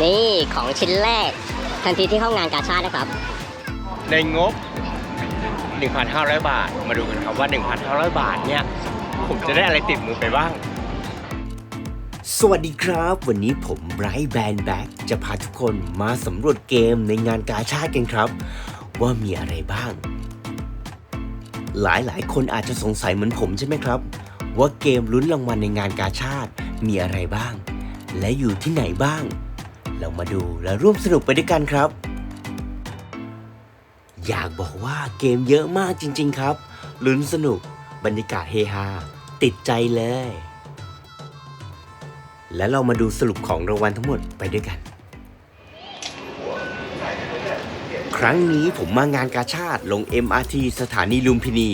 นี่ของชิ้นแรก ทันทีที่เข้างานกาชาตินะครับ ในงบ 1,500 บาท มาดูกันครับว่า 1,500 บาทเนี่ย ผมจะได้อะไรติดมือไปบ้าง สวัสดีครับ วันนี้ผมไบรท์แบนแบ็กจะพาทุกคนมาสำรวจเกมในงานกาชาติกันครับ ว่ามีอะไรบ้าง หลายหลายๆคนอาจจะสงสัยเหมือนผมใช่ไหมครับ ว่าเกมลุ้นรางวัลในงานกาชาติมีอะไรบ้าง และอยู่ที่ไหนบ้าง เรามาดูและร่วมสนุกไปด้วยกันครับ อยากบอกว่าเกมเยอะมากจริง ๆครับ ลุ้นสนุก บรรยากาศเฮฮา ติดใจเลย และเรามาดูสรุปของรางวัลทั้งหมดไปด้วยกัน ครั้งนี้ผมมางานกาชาติลง MRT สถานีลุมพินี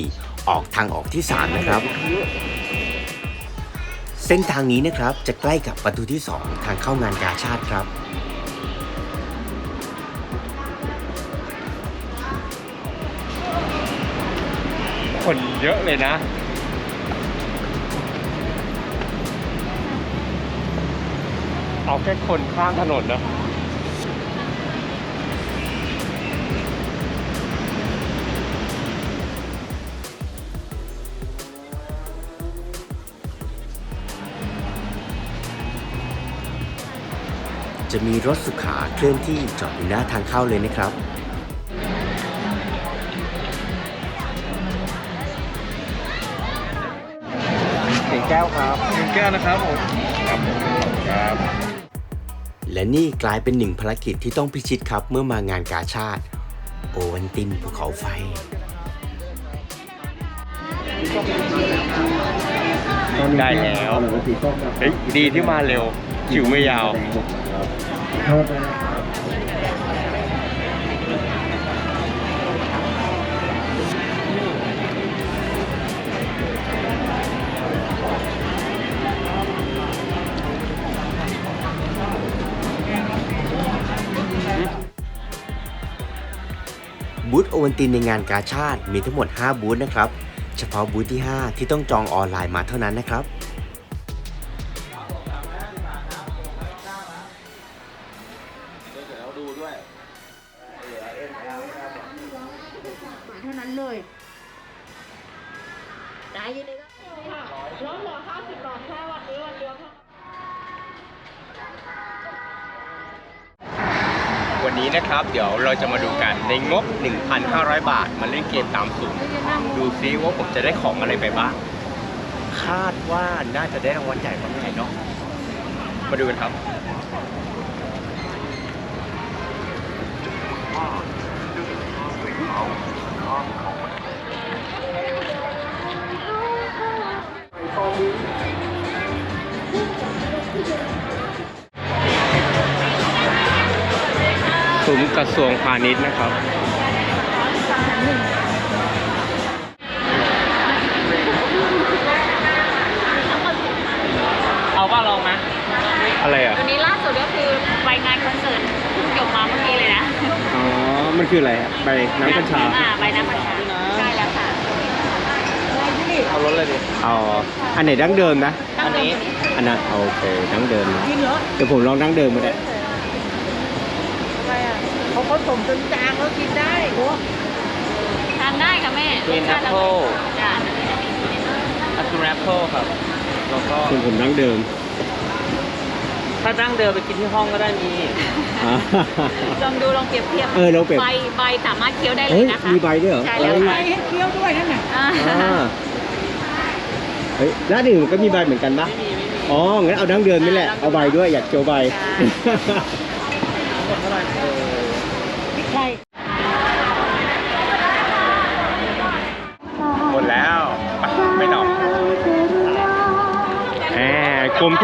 ออกทางออกที่ 3 นะครับ เส้นทางนี้นะครับจะใกล้กับประตูที่ 2 ทางเข้างานกาชาติครับ คนเยอะเลยนะ เอาแค่คนข้ามถนนนะ จะมีรถสุขาเคลื่อนที่จอดอยู่หน้าทางเข้าเลยนะครับถึงแก้วครับถึงแก้วนะครับผมครับผมครับ และนี่กลายเป็นหนึ่งภารกิจที่ต้องพิชิตครับเมื่อมางานกาชาติ โอวันตินภูเขาไฟได้แล้ว เฮ้ยดีที่มาเร็วคิวไม่ยาว บูธโอวันตินในงานกาชาติมีทั้งหมด 5 บูธนะครับ เฉพาะบูธที่ 5 ที่ต้องจองออนไลน์มาเท่านั้นนะครับ กัน ในงบ 1,500 บาท มาเล่นเกมตามสูตรดูซิว่าผมจะได้ของอะไรไปบ้าง คาดว่าน่าจะได้รางวัลใหญ่บางใหนเนาะมาดูกันครับ ศูนย์กระทรวงพาณิชย์นะครับ เอาว่าลองไหมอะไรอะ วันนี้ล่าสุดก็คือไปงานคอนเสิร์ตเพิ่งจบมาเมื่อกี้เลยนะอ๋อ มันคืออะไรอะไปน้ำกัญชา อ่าไปน้ำกัญชาใช่แล้วค่ะเอารถเลยดิเอาอันไหนดั้งเดิมนะอันนี้อันนั้นโอเคดั้งเดิมนะเดี๋ยวผมลองดั้งเดิมมาได้ เขาผสมจนจางแล้วกินได้ทานได้ค่ะแม่ Green รสชาติอร่อย Apple จ้ะอัค r แอปเปิลครับแล้วก็ส่วนผมดั้งเดิม ถ้าตั้งเดินไปกินที่ห้องก็ได้มีลองดูลองเปรียบเทียบเออลองเปรียบใบใบสามารถเคี้ยวได้เลเฮ้ยยนะคะมีใบด้วยเหรอใช่แล้วเอ้ยใบให้เคี้ยวด้วยนั่นน่ะอ่าอ่าเฮ้ยร้านอื่นมันก็มีใบเหมือนกันปะไม่มีไม่มีอ๋องั้นเอาดั้งเดิมนี่แหละเอาใบด้วยอยากโชว์ใบ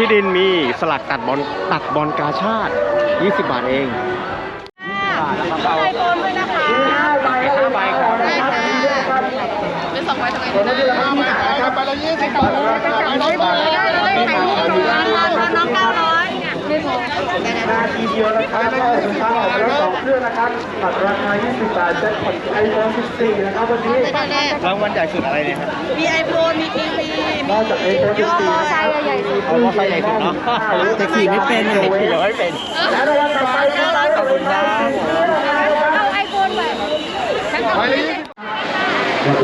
ที่ดินมีสลักตัดบอลตัดบอลกาชาติ 20 บาทเองเอาไอโฟนด้วยนะคะห้าใบครับเป็นสองใบทำไมได้ไปละยี่สิบบาทร้อยบาท กียวนะครับสินค้าออกแล้วสองเครื่องนะครับัดราคา 20 บาทแจ็คพอตไอโฟน14 นะครับวันนี้รางวัลใหญ่สุดอะไรเนี่ยครับ มีไอโฟนมีทีวีมีจากไอโฟน14นะครับมีโอไซใหญ่สุดเนาะแต่ขี่ไม่เป็นเลยขี่ไม่เป็นแล้วรางวัลต่อไปนะครับขอบคุณครับเอาไอโฟนแบบ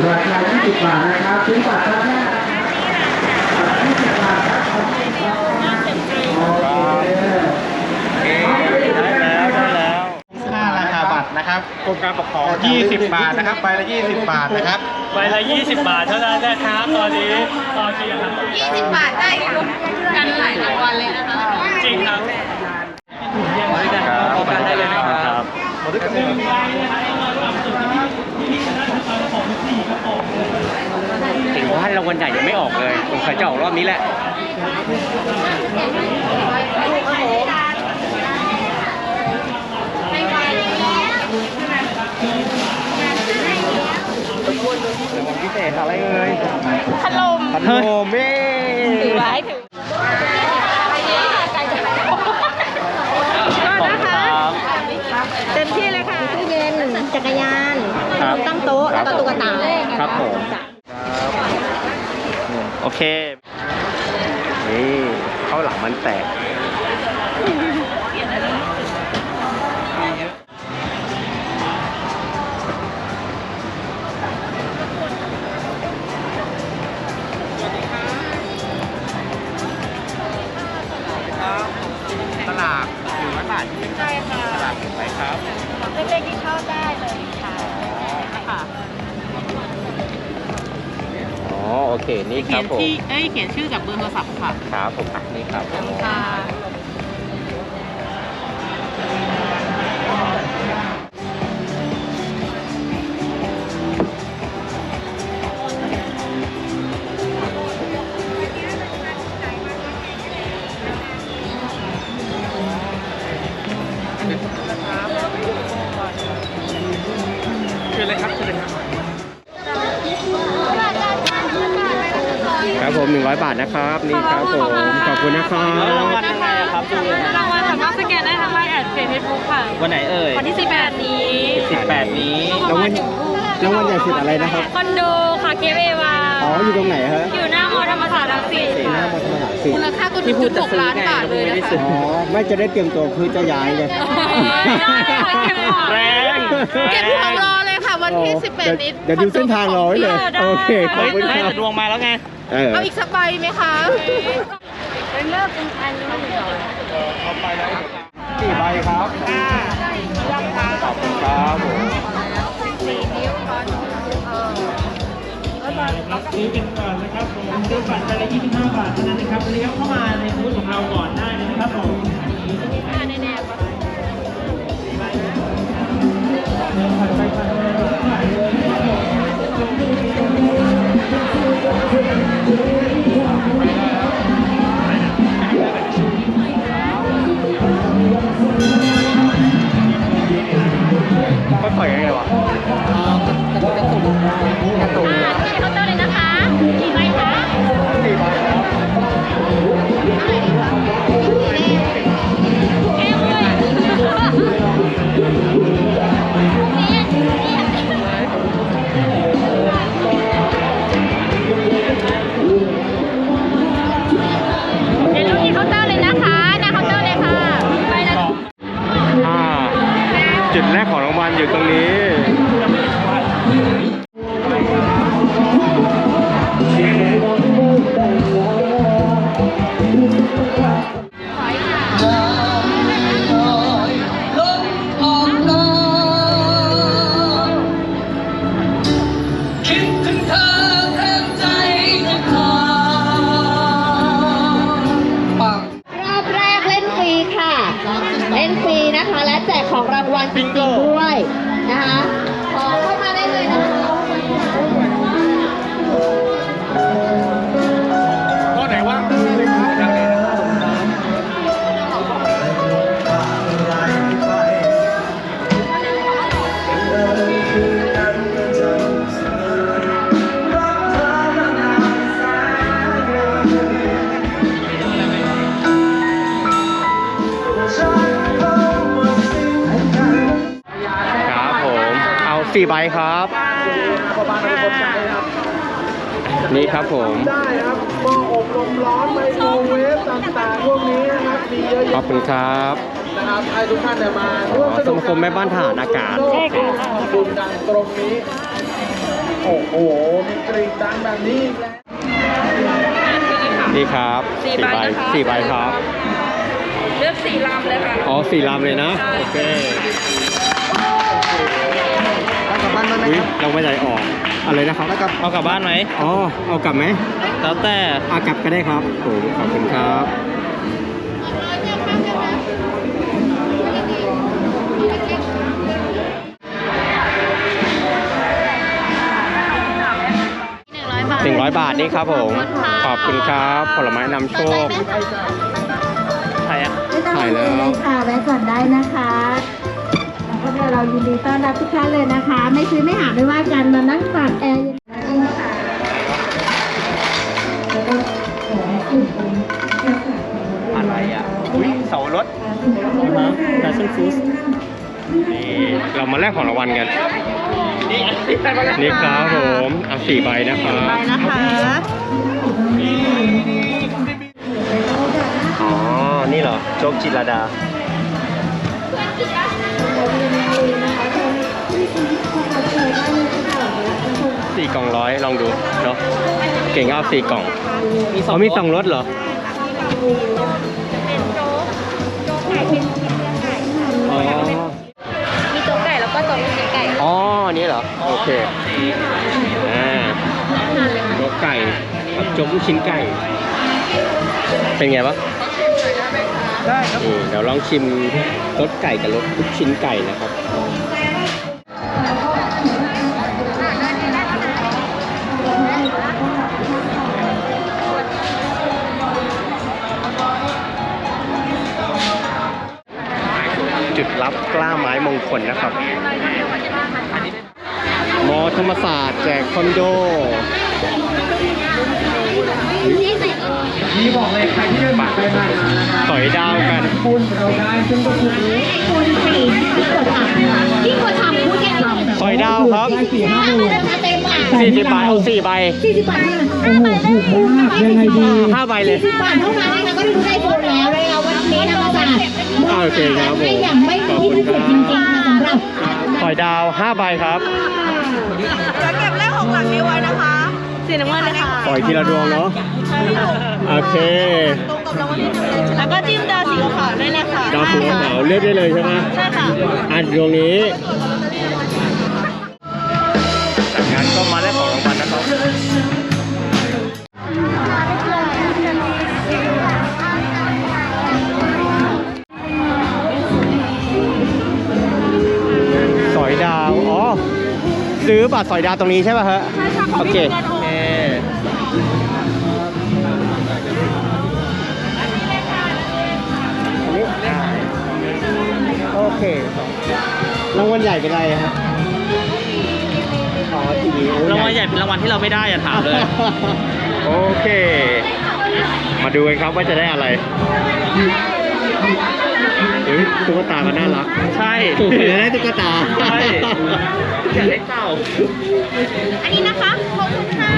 ราคา 20 บาทนะครับซื้อบัตรครั้งแรก นะครับกรมการปกครอง20 บาทนะครับใบละ 20 บาทนะครับ ใบละ 20 บาทเท่านั้นนะครับตอนนี้ตอนนี้ครับ20 บาทได้กันหลายรางวัลเลยนะคะจริงครับมาด้วยกันครับพบกันได้เลยนะครับถึงว่ารางวัลใหญ่ยังไม่ออกเลยสงสัยจะออกรอบนี้แหละ พิเศษอะไรเอ่ยพัดลมพัดลมเย้ถือไว้ถือก็นะคะเต็มที่เลยค่ะตู้เย็นจักรยานครับตั้งโต๊ะแล้วก็ตุ๊กตาครับผมโอเคนี่ข้าวหลังมันแตก ล็กๆที่เข้าได้เลยค่ะค่ะอ๋อโอเคนี่คเขีรัยบนผมที่เอ้ยเขียนชื่อกับเบอร์โทรศัพท์ค่ะ ครับผมอะนี่ครับค่ะ ผม100 บาทนะครับ นี่ครับผม ขอบคุณนะครับ รางวัลยังไงอะครับดูยังไงรางวัลสามารถสแกนได้ทางไลน์แอดเฟซบุ๊กค่ะ วันไหนเอ่ยวันที่ 18 นี้18 นี้ รางวัลรางวัลใหญ่สุดอะไรนะครับ คอนโดค่ะเคเอวาอ๋อ อยู่ตรงไหนฮะ อยู่หน้ามอธรรมศาสตร์รังสิตหค่ะน้ามอธรรมศาสตร์สิมูลค่าก็ที่พูดจะ6ซื้อล้านไงบาทเลยไม่นะได้คะซื้ออ๋อ ไม่จะได้เตรียมตัวคือจะย้ายไงแรง เก็บของรอเลยค่ะ วันที่18นี้เดี๋ยวดูเส้นทางรอไว้เลยโอเคขอบเฮ้ยคุณไม่ครัแต่บดวงมาแล้วไงเออเอาอีกสักใบไหมคะสี่ใบครับขอบคุณครับซื้อกันก่อนนะครับผมซื้อบัตรไปละ25 บาทเท่านั้นนะครับเลี้ยวเข้ามาในบูธของเราก่อนได้เลยนะครับผม ปล่อยยังไงวะที่เคาน์เตอร์เลย นี่ครับผม ได้ครับหม้ออบลมร้อนไมโครเวฟต่างๆพวกนี้นะครับมีเยอะขอบคุณครับนะครับให้ทุกท่านเนี่ยมาอ๋อร่วมสนุกสมาคมแม่บ้านทหารอากาศใช่ค่ะบุญกันตรงนี้โอ้โหมีกรีดดังแบบนี้อีกแล้วนี่ครับสี่ใบนะคะสี่ใบครับ เลือกสีลำเลยค่ะอ๋อสี่ลำเลยนะโอเคอุ๊ยเราไม่ได้ออก อะไรนะครับเอากลับบ้านไหมอ๋อเอากลับไหมแล้วแต่เอากลับก็ได้ครับโอ้ขอบคุณครับหนึ่งร้อยบาท100บาทนี่ครับผม ขอบคุณครับผลไม้นำโชคใครอะไม่ต้องถ่ายแล้เลวยค่ะแวะก่อนได้นะคะพวก เรายินดีต้อนรับทุกท่านเลยนะคะ ไม่ซื้อไม่หาไม่ว่ากันมานั่งตากแอร์ย็นๆค่ะแล้วก็ขอให้คุณเป็นเจ้าค่ะอะไรอะอุ้ยเสารถแฟชั่นฟูสนี่เรามาแลกของรางวัลกัน นี่ครับผมเอาสี่ใบนะครับนะคะอ๋อ นี่เหรอ โจ๊กจิรดา สี่กล่องร้อยลองดูเนาะเก่งก็เอาสี่กล่องมีสองมีสองรถเหรออ๋อมีโจ๊กไก่แล้วก็โจ๊กลูกชิ้นไก่อ๋ออันนี้เหรอ โอเคอ่าโจ๊กไก่กับโจ๊กลูกชิ้นไก่ เป็นไงบ้าง ได้ครับ เดี๋ยวลองชิมรสไก่กับรสลูกชิ้นไก่นะครับ จุดรับกล้าไม้มงคลนะครับ มอธรรมศาสตร์แจกคอนโด นี่บอกเลยใครที่ได้บัตรไปมาสอยดาวกัน คุณเราได้ซึ่งก็คือคุณสี่ที่กดทำที่กดทำพูดยังไงสอยดาวครับสี่ห้าหมื่นเต็มอะ40บาทเอา4ใบสี่สิบบาทเท่านั้นโอ้โหถูกมากยังไงดี5ใบเลยสิบบาทเท่านั้นนะคะก็รู้ได้ผลแล้วเลยเอาวันนี้ธรรมศาสตร์อ่าโอเคครับผมให้อย่างไม่ขอบที่คุณพิคเศรัษจริงๆค่ะสำหรับสอยดาว5ใบครับจะเก็บเลขของหลังนี้ไว้นะคะ สีน้ำเงินเลยค่ะปล่อยทีละดวงเนาะ โอเคแล้วก็จิ้มดาวสีขาวด้วยนะคะดาวสีขาวเลือกได้เลยใช่ไหมใช่ค่ะอะดวงนี้จากนั้นก็มาแลกของรางวัลนะครับสอยดาว อ๋อ ซื้อบัตรสอยดาวตรงนี้ใช่ป่ะฮะใช่ค่ะโอเค เขามีเงินโอนโอเคอันนี้ได้โอเครางวัลใหญ่เป็นไรฮะอ๋อทีวีโอ้รางวัลใหญ่เป็นรางวัลที่เราไม่ได้อย่าถามเลย โอเค มาดูกันครับว่าจะได้อะไรเฮ้ยตุ๊กตาก็น่ารักใช่จะได้ตุ๊กตาใช่อยากได้เต่า อันนี้นะคะขอบคุณค่ะ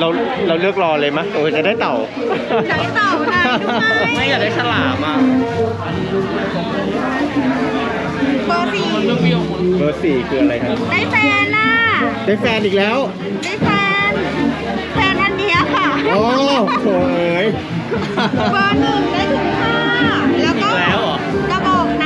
เราเราเลือกรอเลยมั้ยโอ้ยจะได้เต่า อยากได้เต่าได้ด้วยไม่อยากได้ฉลามอะเบอร์สี่เบอร์สี่คืออะไรครับ ได้แฟนน่ะได้แฟนอีกแล้ว ได้แฟน แฟนอันเนี้ยค่ะโอ้โหเอ้ยเบอร์หนึ่งได้ถุงผ้าแล้วก็แล้วเหรอ กระบอกน้ำ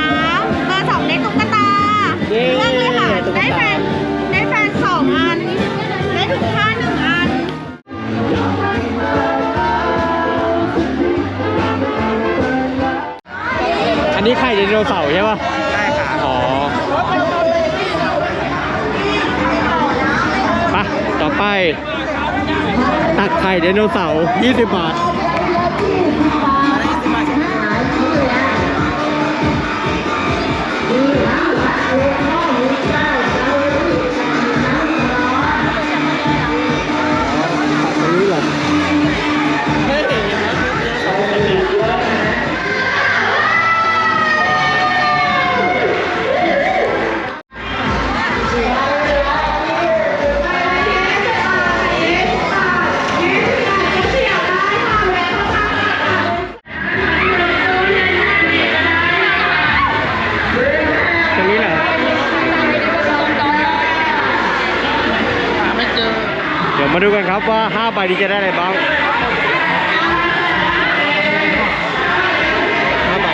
เสาร์ใช่ป่ะใช่ค่ะอ๋อไปต่อไป ตักไข่ไดโนเสาร์20 บาท ดูกันครับว่า 5 ใบนี้จะได้อะไรบ้าง5ใบ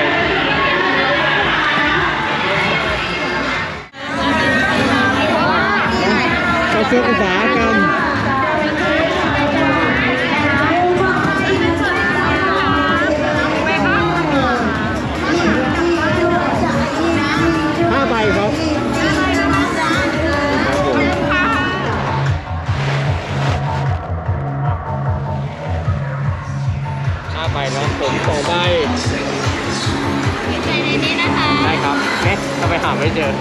กระทรวงอุตสาห เนาะผมสองใบใส่ในนี้นะคะ ได้ครับเอ๊ะทำไมหาไม่เจอ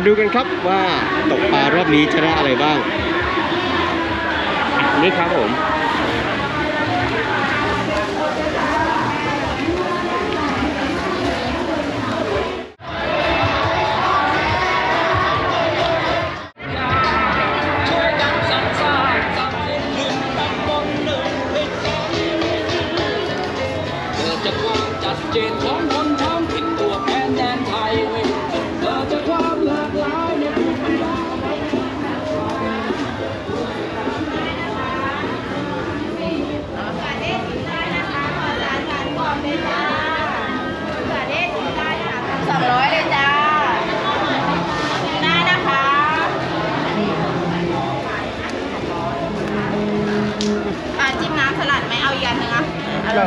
มาดูกันครับว่าตกปลารอบนี้จะได้อะไรบ้าง นี่ครับผม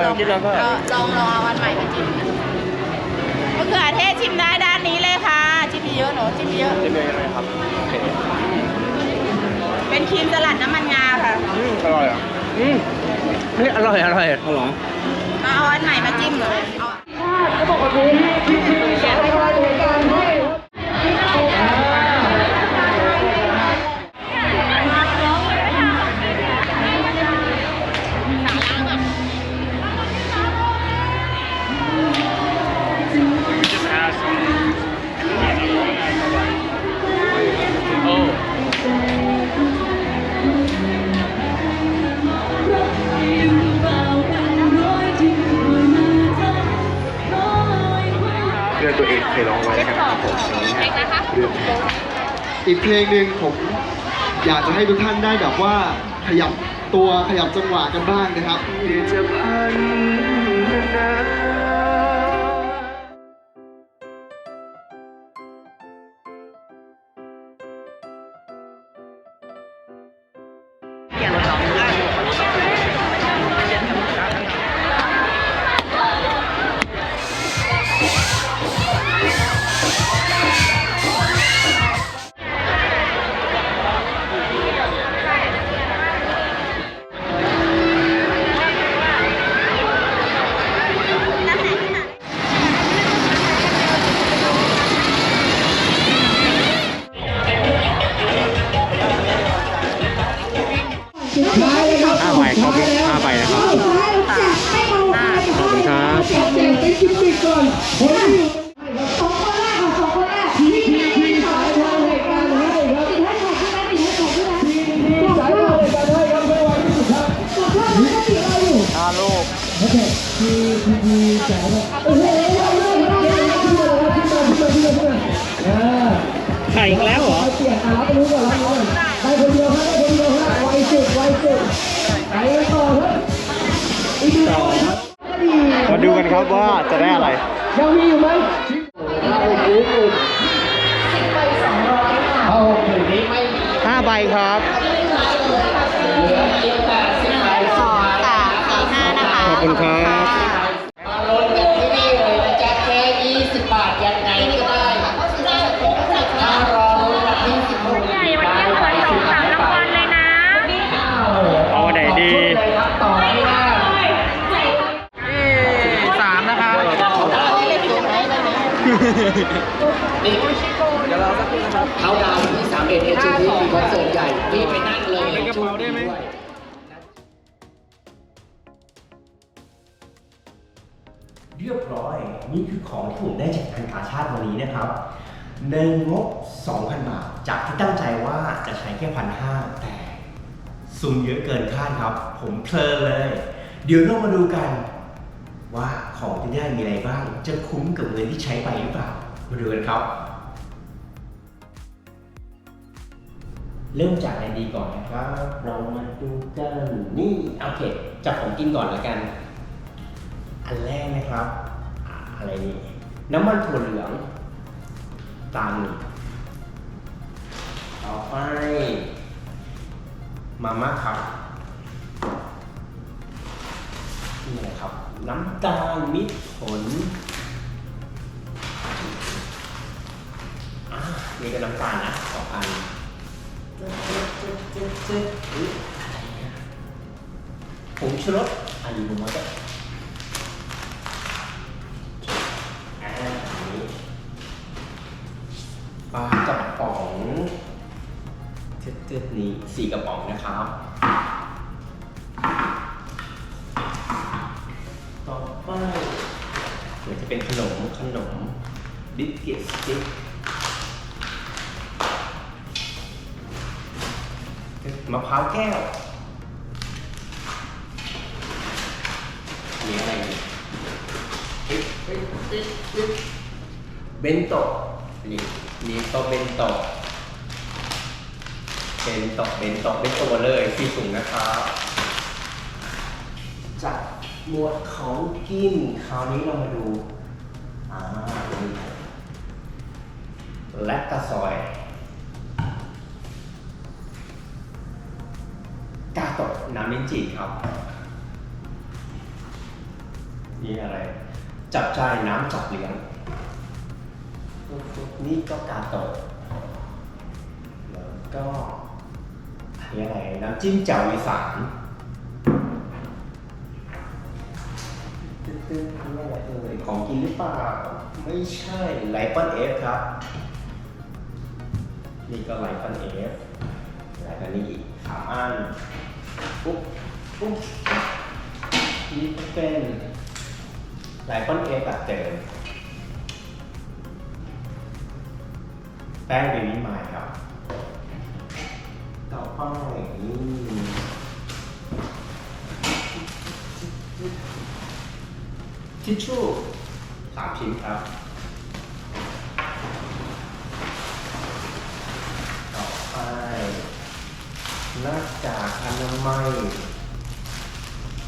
ลองจิ้มน้ำสลัดเออลองลองเอาอันใหม่มาจิ้มมะเขือเทศชิมได้ด้านนี้เลยค่ะ จิ้มเยอะหนูจิ้มเยอะ จะเป็นยังไงครับโอเคเป็นครีมสลัดน้ำมันงาค่ะ อืมอร่อยอะอืมนี่อร่อยอร่อยอร่อยมาเอาอันใหม่มาจิ้มเลยเอาโอ้ ยร้องไว้นะครับผมเรื่องอีกเพลงหนึ่งผมอยากจะให้ทุกท่านได้แบบว่าขยับตัวขยับจังหวะกันบ้างนะครับ มีงี้แล้วเหรอเส่ะท้ก่อรคนเดียวครับไปคนเดียวครับไวสุดไวสุดไปต่อครับอีกหนึ่งครับมาดูกันครับว่าจะได้อะไร ยังมยู่ไหมห้าใบครับ คะขอบคุณครับมาลดกันที่นี่เลยนะจ๊ะแค่ 20 บาทยังไงก็ได้ถ้ารอลดวันที่16ใหญ่วันนี้สวยสองสามรางวัลเลยนะเอาไหนดีต่อไม่ได้สามนะครับเขาดาวน์ที่3เอ็ดเอชทีมีคอนเสิร์ตใหญ่พี่ไปนั่งเลยเป็นกระเป๋าได้ไหม เรียบร้อยนี่คือของที่ผมได้จากทางกาชาติวันนี้นะครับ ในงบ 2,000 บาท จากที่ตั้งใจว่าจะใช้แค่พันห้าแต่ซุ่มเยอะเกินคาดครับ ผมเพลินเลย เดี๋ยวเรามาดูกัน ว่าของที่ได้มีอะไรบ้าง จะคุ้มกับเงินที่ใช้ไปหรือเปล่า มาดูกันครับ เริ่มจากอะไรดีก่อนนะครับ เรามาดูกันนี่โอเคจากของกินก่อนแล้วกัน อันแรกนะครับอ่าอะไรนี่น้ำมันถั่วเหลืองตามนี้ต่อไปมาม่าครับนี่อะไรครับ น้ำตาลมิตรผลอ่านี่ก็น้ำตาลนะสองอันเจ๊เจ๊เจ๊เจ๊เจ๊อุ๊ยอะไรเนี่ยผงชูรสอันนี้ผมว่าจะ 4 กระป๋องนะครับ ต่อไปเดี๋ยวจะเป็นขนมขนมบิสกิตสติ๊กมะพร้าวแก้วมีอะไรอีกเบนโตนี่นี่โตเบนโต เบนโตะเบนโตะเป็นตัวเลยสี่ถุงนะครับจากหมวดของกินคราวนี้เรามาดูอ่านี่และกระซอย กาโตะน้ำลิ้นจี่ครับนี่อะไร จับจ่ายน้ำจับเลี้ยงนี่ก็กาโตะแล้วก็ อันนี้อะไรน้ำจิ้มแจ่วอีสานตึ๊ดๆนี่อะไรเอ่ยของกินหรือเปล่า ไม่ใช่ไลปอนเอฟครับ นี่ก็ไลปอนเอฟแล้วก็นี่อีกสามอันปุ๊บปุ๊บนี่เป็นไลปอนเอฟแบบเดิมแป้งเบบี้ไมล์ครับ ต่อไปนี่ทิชชู่สามชิ้นครับ ต่อไปหน้ากากอนามัย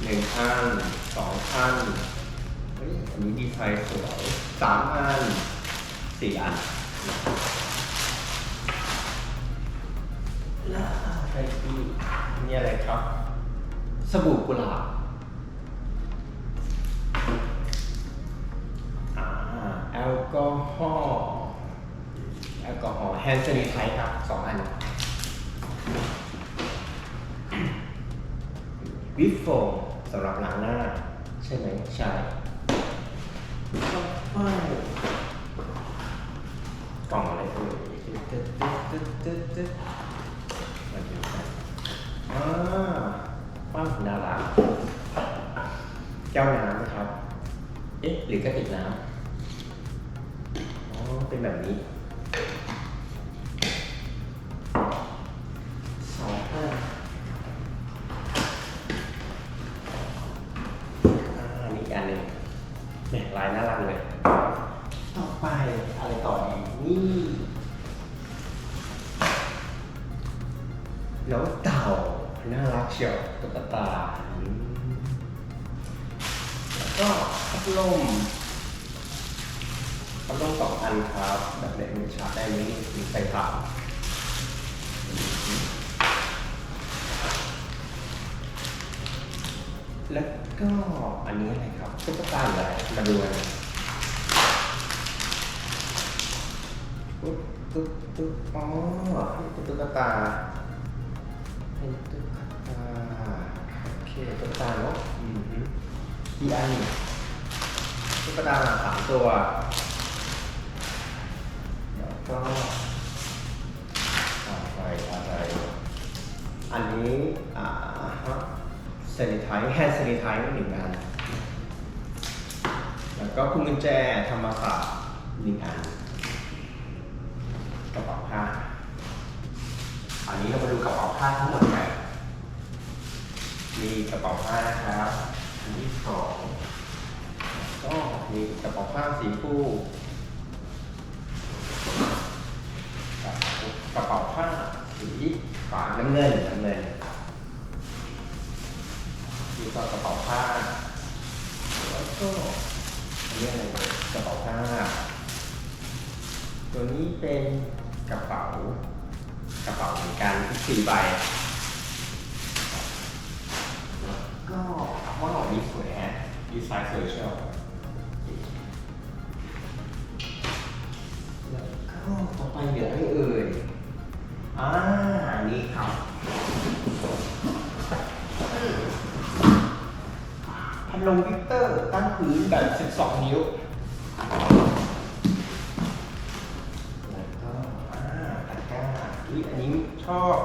หนึ่งอันสองอันเฮ้ยอันนี้ดีไซน์สวยสามอันสี่อัน อะไรอีกนี่อะไรครับ สบู่กุหลาบอ่าแอลกอฮอล์แอลกอฮอล์แฮนด์ a นิไทครับสองอันวิฟโฟมสำหรับล้างหน้า ใช่ไหมใช่ อันนี้อะไรครับตุ๊กตาอะไรมาดูกันตุ๊กตุ๊กตุ๊กอ๋อเป็นตุ๊กตาเป็นตุ๊กตาโอเคตุ๊กตาเนาะอืมฮึกี่อันตุ๊กตาสามตัวแล้วก็อะไรอะไร อันนี้อ่าฮะเซนิไทแฮนด์เซนิไทหนึ่งอัน แล้วก็พวงกุญแจธรรมศาสตร์หนึ่งอันกระเป๋าผ้า อันนี้เรามาดูกระเป๋าผ้าทั้งหมดกันมีกระเป๋าผ้านะครับอันที่สองก็มีกระเป๋าผ้าสีฟูกระเป๋าผ้าสีฝาน้ำเงินน้ำเงินมีก็กระเป๋าผ้าแล้วก็ นี้อะไรกระเป๋าผ้า ตัวนี้เป็นกระเป๋ากระเป๋าเหมือนกันสี่ใบก็ว่าออกนี้สวยฮะดีไซน์สวยเชียวแล้ว 12 นิ้วแล้วก็อ่าตะกร้าอุ๊ยอันนี้ชอบ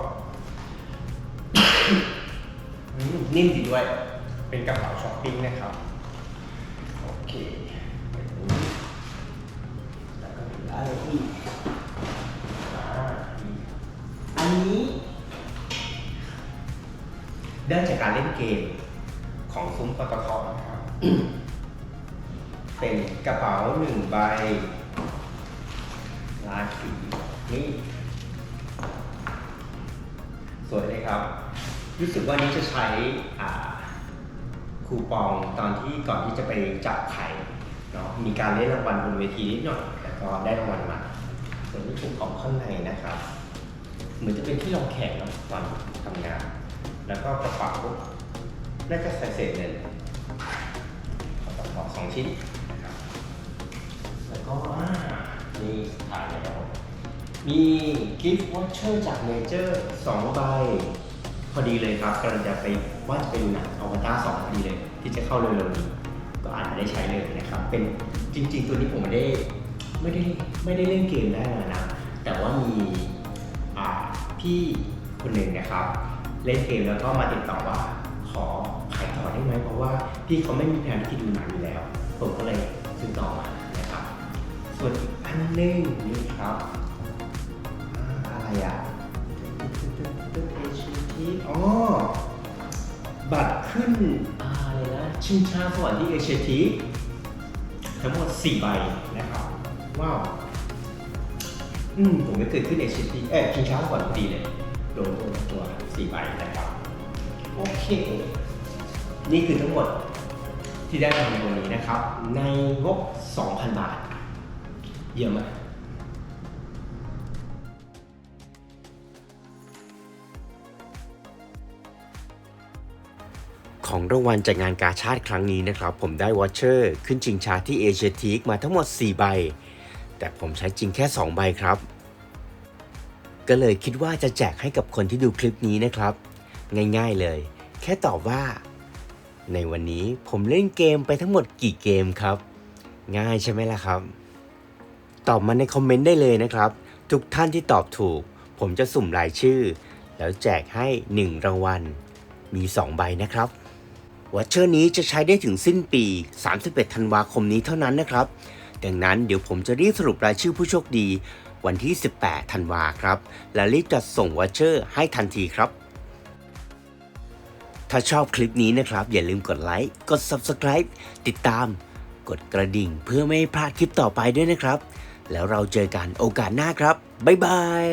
อืมนิ่มดีด้วย เป็นกระเป๋าช้อปปิ้งนะครับ โอเคแบบนี้แล้วก็มีอะไรอีกอ่าอันนี้ได้จากการเล่นเกมของซุ้มปตทนะครับ เป็นกระเป๋าหนึ่งใบลายสีนี่สวยเลยครับ รู้สึกว่านี้จะใช้คูปองตอนที่ก่อนที่จะไปจับไข่เนาะมีการเล่นรางวัลบนเวทีนิดหน่อยแล้วก็ได้รางวัลมาส่วนที่ถูกของข้างในนะครับ เหมือนจะเป็นที่รองแขกเนาะตอนทำงาน แล้วก็กระเป๋าน่าจะใส่เศษเงินกระเป๋าสองชิ้น นี่ถ่ายแล้วมีกิฟต์วอชเชอร์จากเมเจอร์สองใบพอดีเลยครับกำลังจะไปว่าจะไปดูหนังอวตารสองพอดีเลย ที่จะเข้าเร็วๆนี้ก็อาจจะได้ใช้เลยนะครับ เป็นจริง ๆ ตัวนี้ผมไม่ได้ไม่ได้ไม่ได้เล่นเกมได้มานะ แต่ว่ามีอ่าพี่คนหนึ่งนะครับ เล่นเกมแล้วก็มาติดต่อว่าขอขายต่อได้ไหมเพราะว่าพี่เขาไม่มีแผนที่ดูหนังอยู่แล้ว ผมก็เลยซื้อต่อมานะครับส่วน อันหนึงนี่ครับอ่าอะไรอะตึ๊ดเอชีทีอ๋อบัตรขึ้นอะไรนะชิงช้าสวรรค์ที่เอเชียทีทั้งหมด 4 ใบนะครับ ว้าว อืมผมไม่เคยขึ้นเอเชียทีเอ๊ะชิงช้าสวรรค์พอดีเลยโดนตัวตัว4ใบนะครับ โอเค นี่คือทั้งหมดที่ได้มาในวันนี้นะครับ ในงบ 2,000 บาท เยี่ยมมากของรางวัลจากงานกาชาติครั้งนี้นะครับ ผมได้วอชเชอร์ ขึ้นชิงชาที่เอเชียทีกมาทั้งหมด 4 ใบ แต่ผมใช้จริงแค่ 2 ใบครับ ก็เลยคิดว่าจะแจกให้กับคนที่ดูคลิปนี้นะครับ ง่ายๆเลย แค่ตอบว่า ในวันนี้ผมเล่นเกมไปทั้งหมดกี่เกมครับ ง่ายใช่ไหมล่ะครับ ตอบมาในคอมเมนต์ได้เลยนะครับ ทุกท่านที่ตอบถูก ผมจะสุ่มรายชื่อ แล้วแจกให้ 1 รางวัล มี 2 ใบนะครับวอชเชอร์นี้จะใช้ได้ถึงสิ้นปี 31 ธันวาคมนี้เท่านั้นนะครับ ดังนั้นเดี๋ยวผมจะรีบสรุปรายชื่อผู้โชคดี วันที่ 18 ธันวาครับ และรีบจัดส่งวอชเชอร์ให้ทันทีครับ ถ้าชอบคลิปนี้นะครับ อย่าลืมกดไลค์ กด Subscribe ติดตาม กดกระดิ่งเพื่อไม่ให้พลาดคลิปต่อไปด้วยนะครับ แล้วเราเจอกันโอกาสหน้าครับ บ๊ายบาย